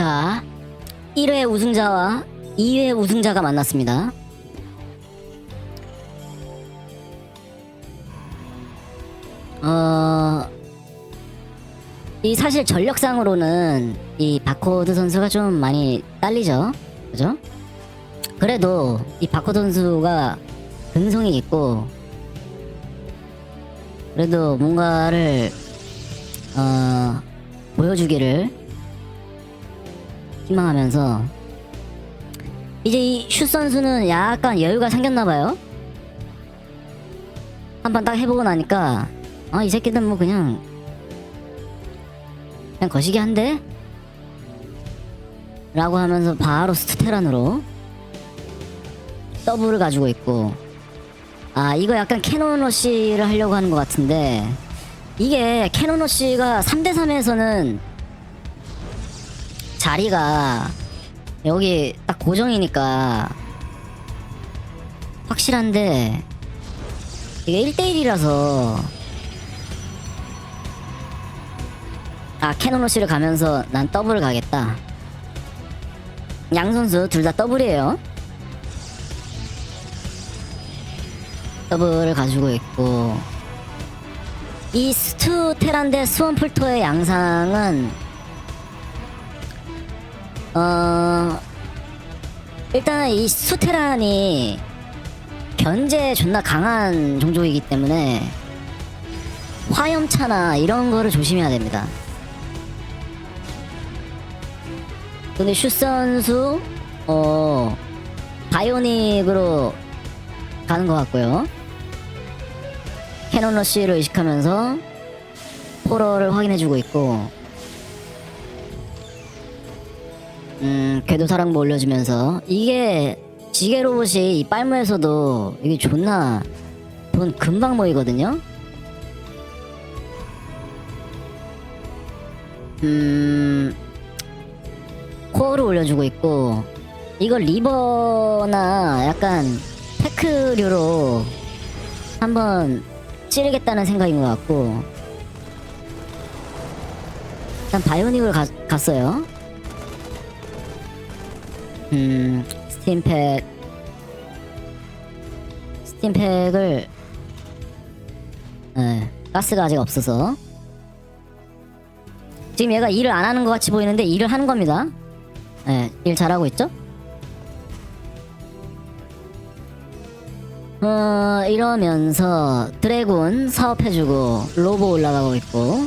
자, 1회 우승자와 2회 우승자가 만났습니다. 어, 이 사실 전력상으로는 이 바코드 선수가 좀 많이 딸리죠. 그죠? 그래도 이 바코드 선수가 근성이 있고, 그래도 뭔가를, 어, 보여주기를 희망하면서 이제 이 슛 선수는 약간 여유가 생겼나봐요. 한 번 딱 해보고 나니까 아 이 새끼들 뭐 그냥 그냥 거시기 한데? 라고 하면서 바로 스테란으로 더블을 가지고 있고 아 이거 약간 캐논러시를 하려고 하는 것 같은데 이게 캐논러시가 3대3에서는 자리가 여기 딱 고정이니까 확실한데 이게 1대1이라서 아 캐논로시를 가면서 난 더블을 가겠다. 양 선수 둘 다 더블이에요. 더블을 가지고 있고 이 스투 테란 대 스원풀토의 양상은 어 일단 이 수테란이 견제 존나 강한 종족이기 때문에 화염차나 이런 거를 조심해야 됩니다. 근데 슛 선수 어 바이오닉으로 가는 것 같고요. 캐논 러쉬를 의식하면서 포러를 확인해주고 있고 음, 궤도 사랑도 올려주면서 이게 지게 로봇이 이 빨무에서도 이게 존나 돈 금방 모이거든요. 음, 코어를 올려주고 있고 이걸 리버나 약간 테크류로 한번 찌르겠다는 생각인 것 같고 일단 바이오닉을 가, 갔어요. 음, 스팀팩. 스팀팩을, 네, 가스가 아직 없어서. 지금 얘가 일을 안 하는 것 같이 보이는데 일을 하는 겁니다. 네, 일 잘하고 있죠? 어, 이러면서 드래곤 사업해주고 로보 올라가고 있고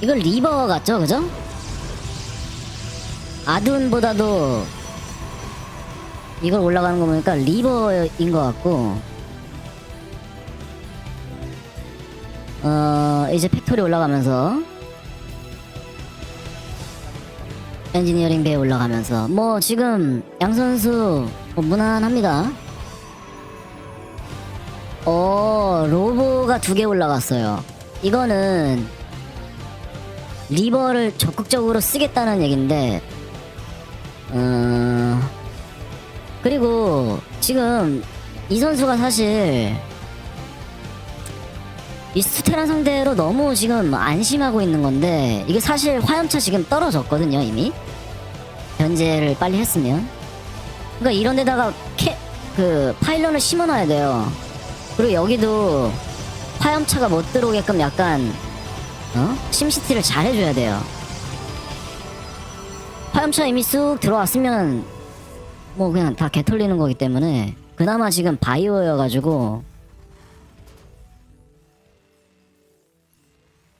이걸 리버 같죠, 그죠? 아둔보다도 이걸 올라가는 거 보니까 리버인 것 같고 어 이제 팩토리 올라가면서 엔지니어링 배에 올라가면서 뭐 지금 양 선수 뭐 무난합니다. 어 로보가 두 개 올라갔어요. 이거는 리버를 적극적으로 쓰겠다는 얘긴데 어... 그리고 지금 이 선수가 사실 이 스테란 상대로 너무 지금 안심하고 있는 건데 이게 사실 화염차 지금 떨어졌거든요 이미. 견제를 빨리 했으면. 그러니까 이런 데다가 캐, 그 파일런을 심어놔야 돼요. 그리고 여기도 화염차가 못 들어오게끔 약간 어? 심시티를 잘 해줘야 돼요 화염차 이미 쑥 들어왔으면 뭐 그냥 다 개털리는 거기 때문에 그나마 지금 바이오여가지고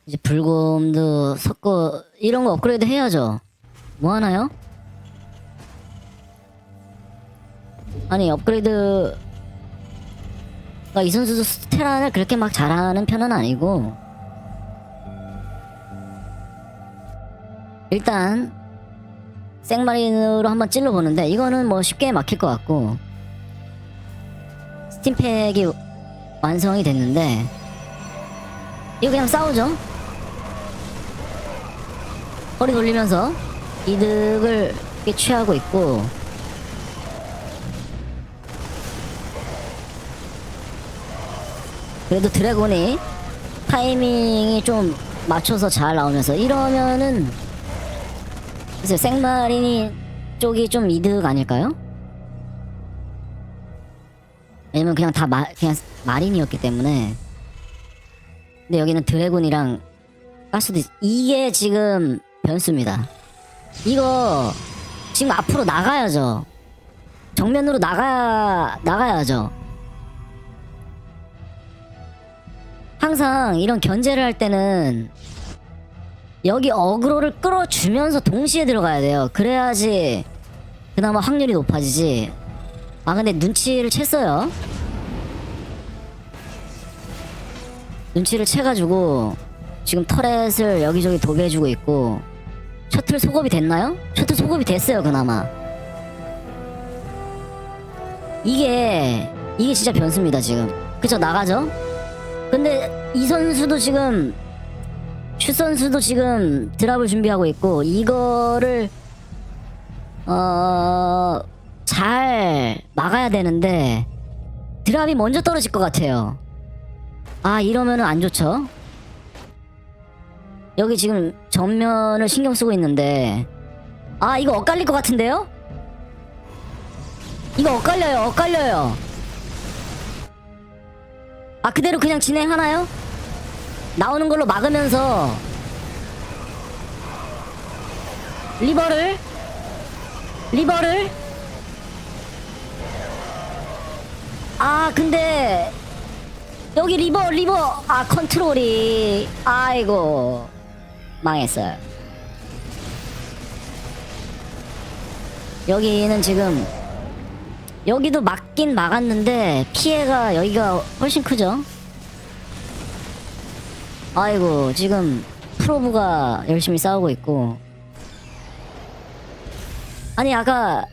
이제 불곰도 섞고 이런 거 업그레이드 해야죠 뭐 하나요? 아니 업그레이드 이 선수도 스테란을 그렇게 막 잘하는 편은 아니고 일단 생마린으로 한번 찔러보는데 이거는 뭐 쉽게 막힐 것 같고 스팀팩이 완성이 됐는데 이거 그냥 싸우죠. 허리 돌리면서 이득을 꽤 취하고 있고 그래도 드래곤이 타이밍이 좀 맞춰서 잘 나오면서 이러면은 글쎄요 생마린이 쪽이 좀 이득 아닐까요? 왜냐면 그냥 다 마, 그냥 마린이었기 때문에. 근데 여기는 드래곤이랑 가스도 있... 이게 지금 변수입니다. 이거 지금 앞으로 나가야죠. 정면으로 나가 나가야죠. 항상 이런 견제를 할 때는 여기 어그로를 끌어주면서 동시에 들어가야 돼요. 그래야지 그나마 확률이 높아지지. 아 근데 눈치를 챘어요. 눈치를 채가지고 지금 터렛을 여기저기 도배해주고 있고 셔틀 소급이 됐나요? 셔틀 소급이 됐어요 그나마. 이게 이게 진짜 변수입니다 지금. 그쵸 나가죠? 근데 이 선수도 지금 슛 선수도 지금 드랍을 준비하고 있고 이거를 어... 잘 막아야 되는데 드랍이 먼저 떨어질 것 같아요. 아 이러면은 안 좋죠. 여기 지금 전면을 신경 쓰고 있는데 아 이거 엇갈릴 것 같은데요? 이거 엇갈려요 엇갈려요 아 그대로 그냥 진행하나요? 나오는 걸로 막으면서 리버를 리버를. 아 근데 여기 리버 리버. 아 컨트롤이. 아이고. 망했어요. 여기는 지금 여기도 막긴 막았는데 피해가 여기가 훨씬 크죠 아이고 지금 프로브가 열심히 싸우고 있고. 아니 아까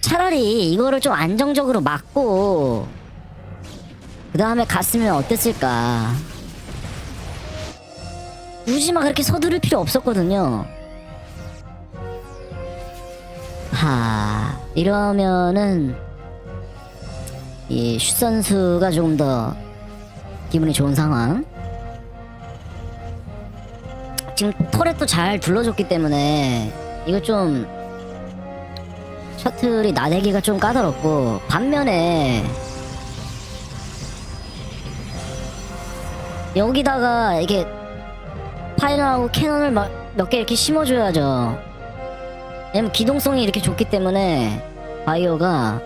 차라리 이거를 좀 안정적으로 막고 그 다음에 갔으면 어땠을까. 굳이 막 그렇게 서두를 필요 없었거든요. 하 이러면은 이 슛 선수가 조금 더 기분이 좋은 상황 지금 터렛도 잘 둘러줬기 때문에 이거 좀 셔틀이 나대기가 좀 까다롭고 반면에 여기다가 이게 파이널하고 캐논을 몇 개 이렇게 심어줘야죠. 왜냐면 기동성이 이렇게 좋기 때문에 바이오가.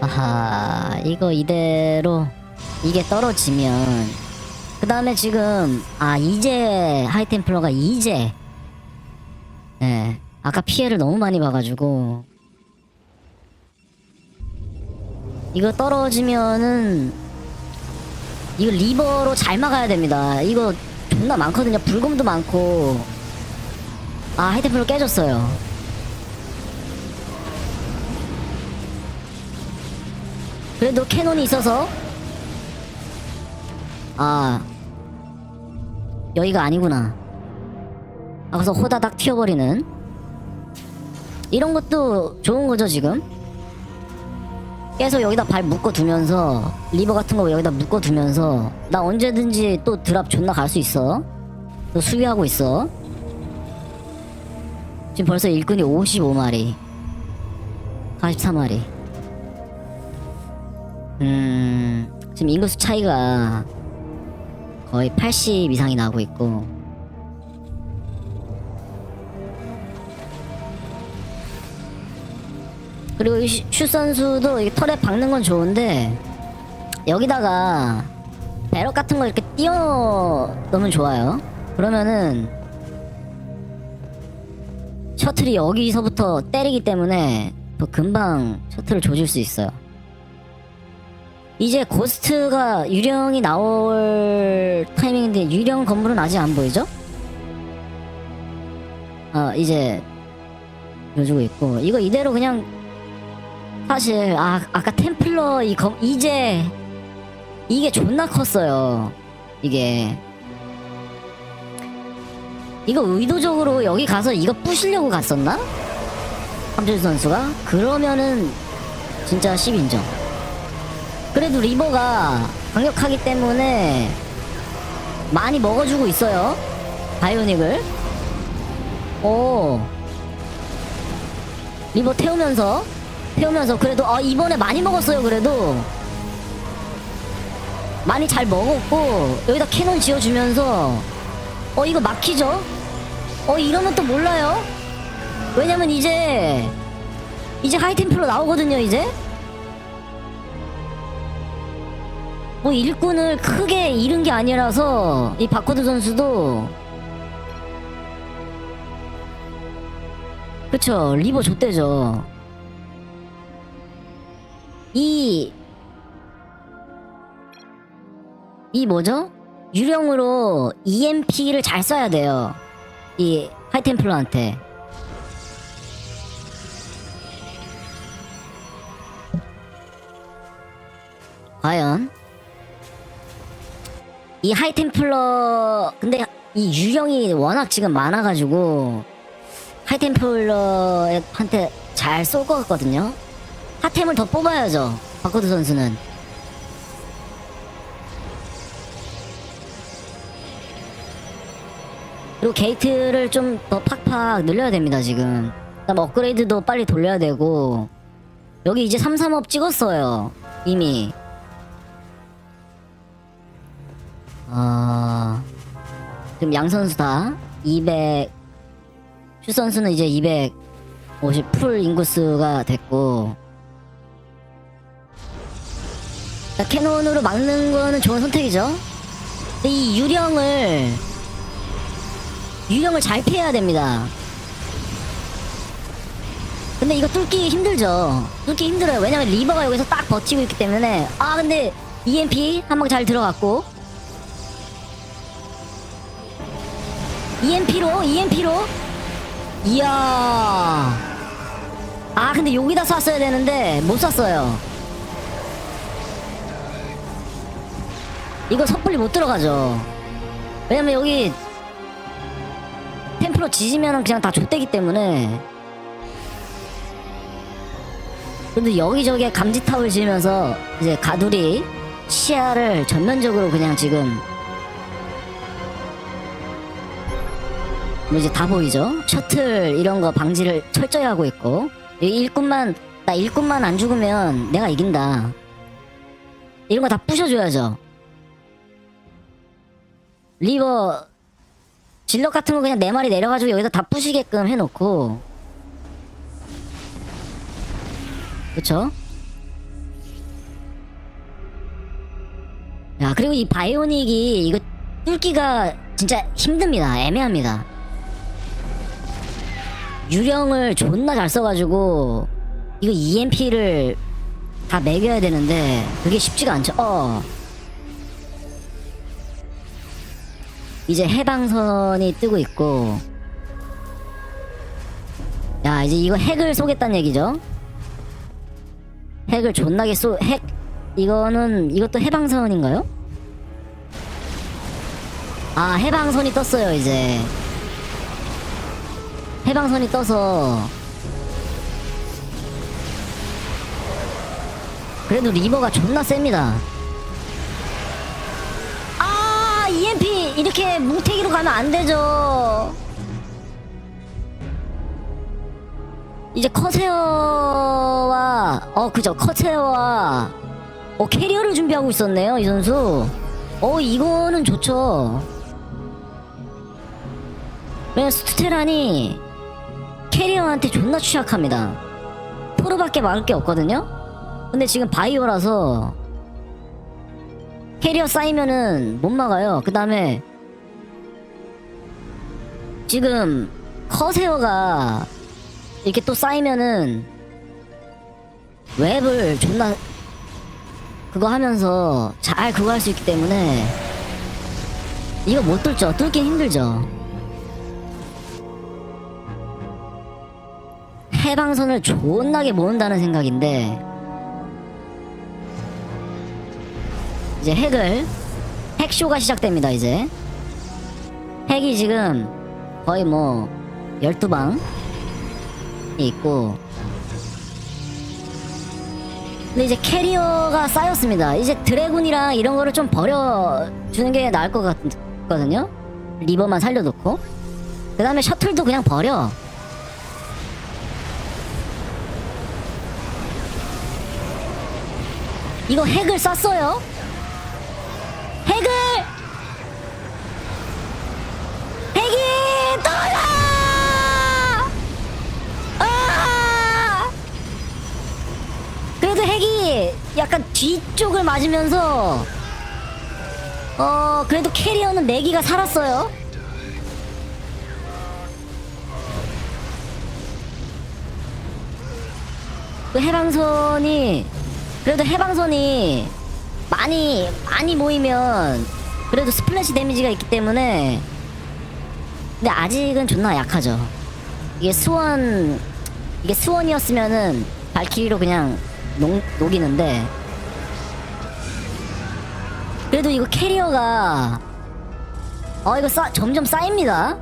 아하 이거 이대로 이게 떨어지면 그 다음에 지금 아 이제 하이템플러가 이제 예 아까 피해를 너무 많이 봐가지고. 이거 떨어지면은 이거 리버로 잘 막아야 됩니다. 이거 존나 많거든요. 불금도 많고. 아 하이템플러 깨졌어요. 그래도 캐논이 있어서 아 여기가 아니구나. 아 그래서 호다닥 튀어버리는? 이런 것도 좋은 거죠 지금? 계속 여기다 발 묶어두면서 리버 같은 거 여기다 묶어두면서 나 언제든지 또 드랍 존나 갈 수 있어. 또 수비하고 있어. 지금 벌써 일꾼이 55마리. 44마리. 음 지금 인구수 차이가 거의 80 이상이 나고 있고. 그리고 이슈 선수도 이 털에 박는 건 좋은데 여기다가 배럭 같은 걸 이렇게 띄워 넣으면 좋아요. 그러면은 셔틀이 여기서부터 때리기 때문에 더 금방 셔틀을 조질 수 있어요 이제 고스트가 유령이 나올 타이밍인데 유령 건물은 아직 안 보이죠? 아 이제 보여주고 있고. 이거 이대로 그냥 사실 아 아까 템플러 이 검 이제 이게 존나 컸어요. 이게. 이거 의도적으로 여기 가서 이거 부시려고 갔었나? 함준 선수가? 그러면은 진짜 10인정 그래도 리버가 강력하기 때문에 많이 먹어주고 있어요. 바이오닉을. 오. 리버 태우면서 태우면서 그래도 아 이번에 많이 먹었어요 그래도 많이 잘 먹었고 여기다 캐논 지어주면서 어 이거 막히죠? 어 이러면 또 몰라요? 왜냐면 이제 이제 하이템플로 나오거든요 이제 뭐 일꾼을 크게 잃은 게 아니라서 이 바코드 선수도 그쵸 리버 좆대죠 이이 뭐죠? 유령으로 EMP를 잘 써야 돼요. 이 하이템플러한테. 과연 이 하이템플러 근데 이 유령이 워낙 지금 많아가지고 하이템플러한테 잘 쏠 것 같거든요. 핫템을 더 뽑아야죠. 바코드 선수는. 그리고 게이트를 좀 더 팍팍 늘려야 됩니다 지금 그다음 업그레이드도 빨리 돌려야 되고 여기 이제 33업 찍었어요 이미 어... 지금 양 선수 다 200 슈 선수는 이제 250 풀 인구수가 됐고 자, 캐논으로 막는 거는 좋은 선택이죠 근데 이 유령을 유령을 잘 피해야 됩니다. 근데 이거 뚫기 힘들죠. 뚫기 힘들어요. 왜냐면 리버가 여기서 딱 버티고 있기 때문에. 아, 근데 EMP 한 방 잘 들어갔고. EMP로, EMP로. 이야. 아, 근데 여기다 쐈어야 되는데 못 쐈어요. 이거 섣불리 못 들어가죠. 왜냐면 여기 템플로 지지면은 그냥 다 좆대기 때문에 근데 여기저기에 감지탑을 지으면서 이제 가두리 시야를 전면적으로 그냥 지금 뭐 이제 다 보이죠? 셔틀 이런 거 방지를 철저히 하고 있고. 이 일꾼만 나 일꾼만 안 죽으면 내가 이긴다. 이런 거 다 부셔줘야죠. 리버 질럿 같은 거 그냥 네 마리 내려가지고 여기다 다 부시게끔 해놓고. 그쵸? 야 그리고 이 바이오닉이 이거 뚫기가 진짜 힘듭니다. 애매합니다 유령을 존나 잘 써가지고 이거 EMP를 다 매겨야 되는데 그게 쉽지가 않죠. 어. 이제 해방선이 뜨고 있고. 야 이제 이거 핵을 쏘겠다는 얘기죠? 핵을 존나게 쏘 핵 이거는 이것도 해방선인가요? 아 해방선이 떴어요 이제 해방선이 떠서. 그래도 리버가 존나 셉니다. 아 EMP 이렇게 뭉태기로 가면 안 되죠. 이제 커세어와 어 그죠. 커세어와 어 캐리어를 준비하고 있었네요 이 선수. 어 이거는 좋죠. 왜냐면 스테란이 캐리어한테 존나 취약합니다 토르밖에 막을 게 없거든요 근데 지금 바이오라서 캐리어 쌓이면은 못 막아요. 그 다음에 지금 커세어가 이렇게 또 쌓이면은 웹을 존나 그거 하면서 잘 그거 할 수 있기 때문에 이거 못 뚫죠. 뚫긴 힘들죠. 해방선을 존나게 모은다는 생각인데 이제 핵을 핵쇼가 시작됩니다 이제 핵이 지금 거의 뭐 12방 있고 근데 이제 캐리어가 쌓였습니다 이제 드래곤이랑 이런 거를 좀 버려주는 게 나을 것 같, 있거든요. 리버만 살려놓고. 그 다음에 셔틀도 그냥 버려. 이거 핵을 쐈어요. 핵을! 핵이 떠나! 아! 그래도 핵이 약간 뒤쪽을 맞으면서 어 그래도 캐리어는 내기가 살았어요. 그 해방선이 그래도 해방선이 많이 많이 모이면 그래도 스플래시 데미지가 있기 때문에 근데 아직은 존나 약하죠. 이게 수원 이게 수원이었으면은 발키리로 그냥 녹, 녹이는데 그래도 이거 캐리어가 어 이거 쌓, 점점 쌓입니다.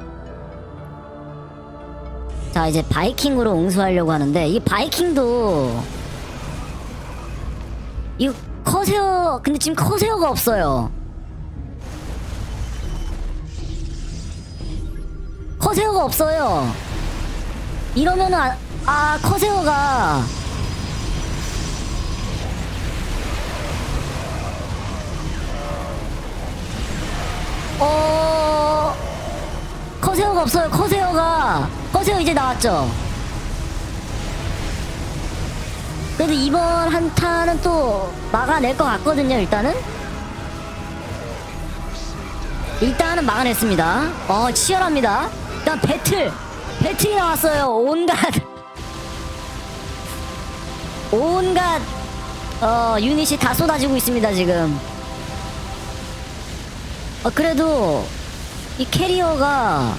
자 이제 바이킹으로 응수하려고 하는데 이 바이킹도 이거 커세어 근데 지금 커세어가 없어요. 커세어가 없어요. 이러면은 아, 아 커세어가 어 커세어가 없어요. 커세어가 커세어 이제 나왔죠. 그래도 이번 한타는 또 막아낼 것 같거든요. 일단은 일단은 막아냈습니다. 어 치열합니다. 일단 배틀 배틀이 나왔어요. 온갖 온갖 어 유닛이 다 쏟아지고 있습니다 지금. 어 그래도 이 캐리어가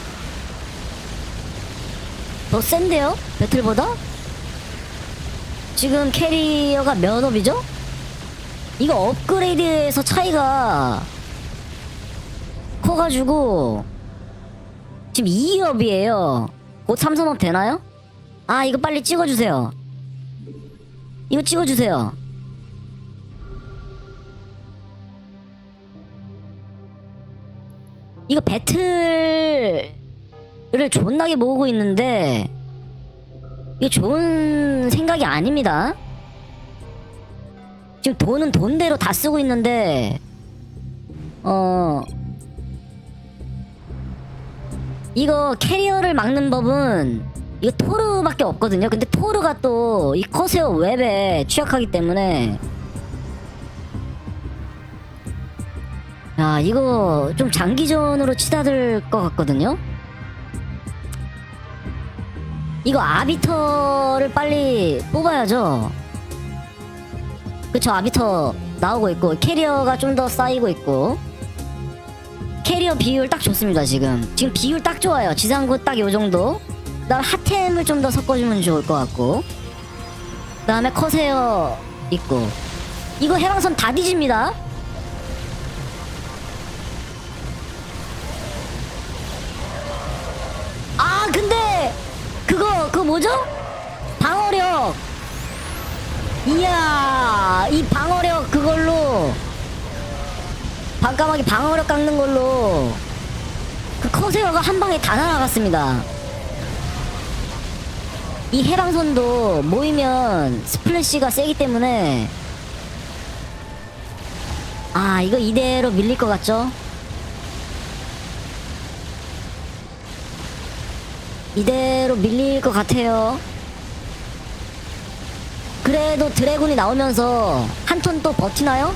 더 센데요? 배틀보다? 지금 캐리어가 몇 업이죠? 이거 업그레이드에서 차이가 커가지고 지금 2업이에요 곧 3선업 되나요? 아 이거 빨리 찍어주세요 이거 찍어주세요 이거 배틀을 존나게 모으고 있는데 이게 좋은 생각이 아닙니다. 지금 돈은 돈대로 다 쓰고 있는데 어 이거 캐리어를 막는 법은 이거 토르밖에 없거든요. 근데 토르가 또 이 커세어 웹에 취약하기 때문에 야 이거 좀 장기전으로 치닫을 것 같거든요. 이거 아비터를 빨리 뽑아야죠. 그쵸 아비터 나오고 있고 캐리어가 좀 더 쌓이고 있고. 캐리어 비율 딱 좋습니다 지금. 지금 비율 딱 좋아요. 지상구 딱 요 정도. 그 다음 핫템을 좀 더 섞어주면 좋을 것 같고. 그 다음에 커세어 있고. 이거 해방선 다 뒤집니다 뭐죠? 방어력. 이야 이 방어력 그걸로. 반까마귀 방어력 깎는 걸로. 그 커세어가 한 방에 다 날아갔습니다. 이 해방선도 모이면 스플래시가 세기 때문에. 아 이거 이대로 밀릴 것 같죠? 이대로 밀릴 것 같아요. 그래도 드래곤이 나오면서 한턴또 버티나요?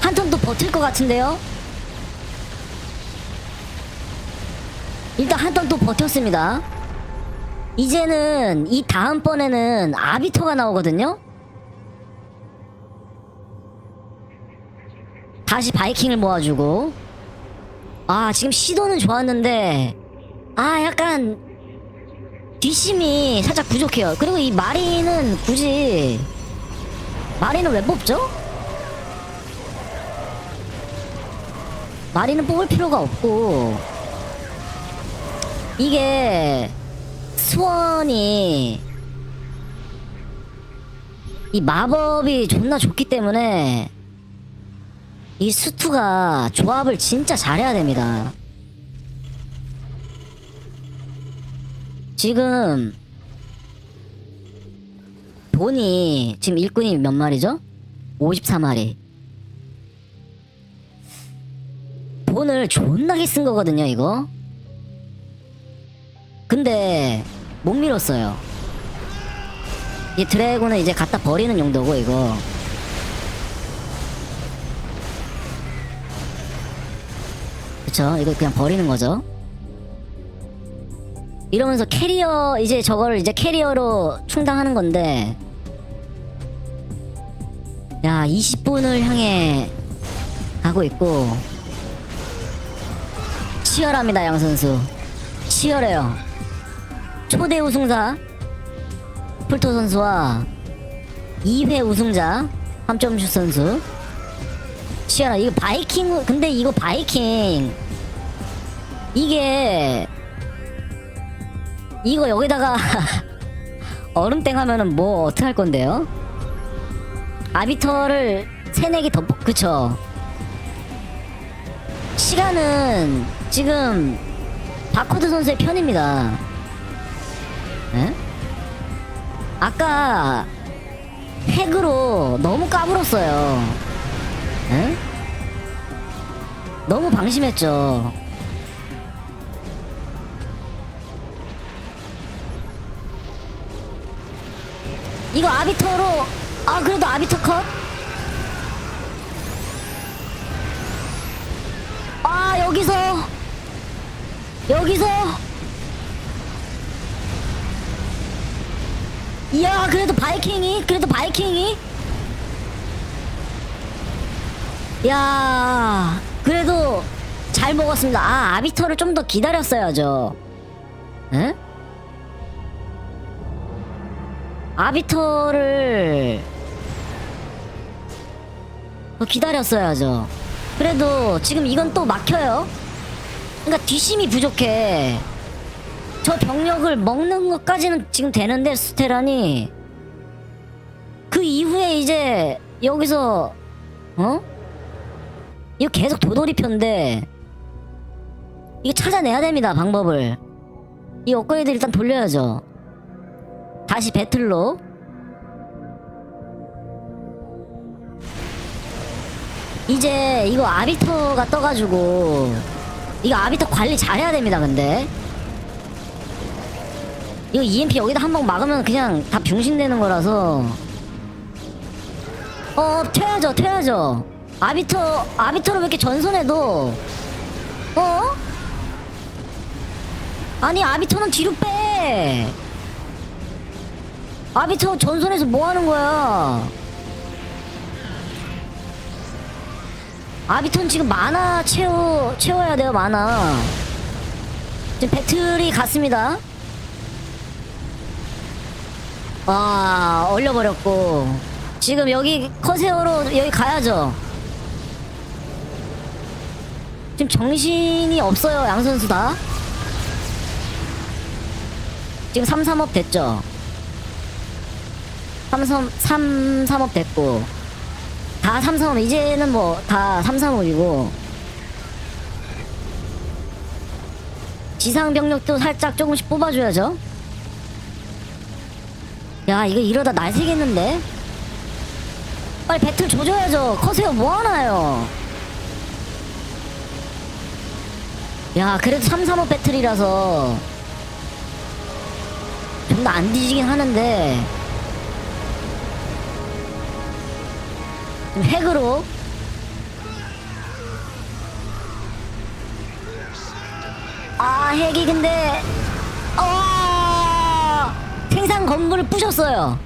한턴또 버틸 것 같은데요? 일단 한 턴 또 버텼습니다. 이제는 이 다음번에는 아비터가 나오거든요? 다시 바이킹을 모아주고 아 지금 시도는 좋았는데 아 약간 뒷심이 살짝 부족해요. 그리고 이 마리는 굳이 마리는 왜 뽑죠? 마리는 뽑을 필요가 없고 이게 수원이 이 마법이 존나 좋기 때문에 이 수투가 조합을 진짜 잘해야 됩니다. 지금 돈이 지금 일꾼이 몇 마리죠? 54마리. 돈을 존나게 쓴 거거든요, 이거. 근데 못 밀었어요. 이 드래곤은 이제 갖다 버리는 용도고 이거. 그쵸? 이거 그냥 버리는 거죠. 이러면서 캐리어 이제 저걸 이제 캐리어로 충당하는 건데. 야 20분을 향해 가고 있고. 치열합니다 양 선수. 치열해요. 초대 우승자 풀토 선수와 2회 우승자 함점슛 선수. 치열하 이거 바이킹 근데 이거 바이킹. 이게 이거 여기다가 얼음땡 하면은 뭐 어떻게 할 건데요? 아비터를 세네기 덮 그쵸 시간은 지금 바코드 선수의 편입니다 에? 아까 핵으로 너무 까불었어요 에? 너무 방심했죠 이거 아비터로? 아 그래도 아비터 컷? 아 여기서. 여기서. 이야 그래도 바이킹이? 그래도 바이킹이? 야 그래도 잘 먹었습니다. 아 아비터를 좀 더 기다렸어야죠. 에? 아비터를 더 기다렸어야죠. 그래도 지금 이건 또 막혀요. 그러니까 뒷심이 부족해. 저 병력을 먹는 것까지는 지금 되는데 스테란이 그 이후에 이제 여기서 어? 이거 계속 도돌이 편데 이거 찾아내야 됩니다 방법을 이 업그레이드 일단 돌려야죠 다시 배틀로. 이제 이거 아비터가 떠가지고 이거 아비터 관리 잘해야 됩니다 근데. 이거 EMP 여기다 한방 막으면 그냥 다 병신되는 거라서. 어 튀어야죠 튀어야죠. 아비터 아비터로 왜 이렇게 전선해도 어? 아니 아비터는 뒤로 빼 아비터 전선에서 뭐 하는 거야? 아비턴 지금 만화 채워 채워야 돼요 만화. 지금 배틀이 갔습니다. 와 얼려버렸고 지금 여기 커세어로 여기 가야죠. 지금 정신이 없어요 양 선수 다. 지금 3, 3업 됐죠. 3, 3, 3, 3업 됐고 다 3, 3업 이제는 뭐다 3, 3업이고 지상 병력도 살짝 조금씩 뽑아줘야죠. 야 이거 이러다 날 새겠는데? 빨리 배틀 조져야죠. 커세요 뭐하나요? 야 그래도 3, 3업 배틀이라서 좀 더 안 뒤지긴 하는데 핵으로. 아 핵이 근데 어! 생산 건물을 부셨어요.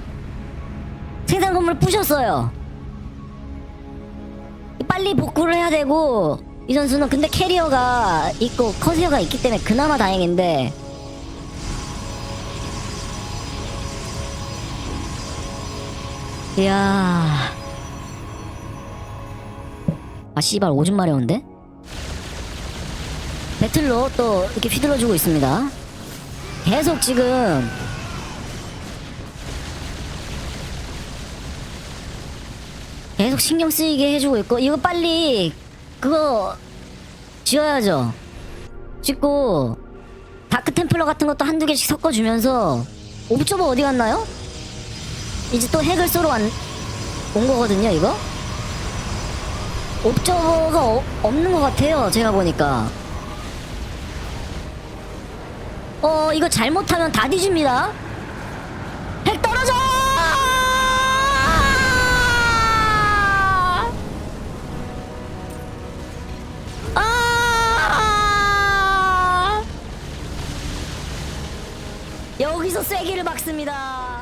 생산 건물을 부셨어요. 빨리 복구를 해야 되고 이 선수는 근데 캐리어가 있고 커세어가 있기 때문에 그나마 다행인데 이야 아 씨발 오줌 마려운데? 배틀로 또 이렇게 휘둘러주고 있습니다 계속 지금 계속 신경 쓰이게 해주고 있고 이거 빨리 그거 지어야죠 짓고 다 다크 템플러 같은 것도 한두 개씩 섞어주면서 옵저버 어디 갔나요? 이제 또 핵을 쏘러 온, 온 거거든요 이거 옵저버가 어- 없는 것 같아요 제가 보니까. 어 이거 잘못하면 다 뒤집니다. 핵 떨어져! 아! 여기서 쐐기를 박습니다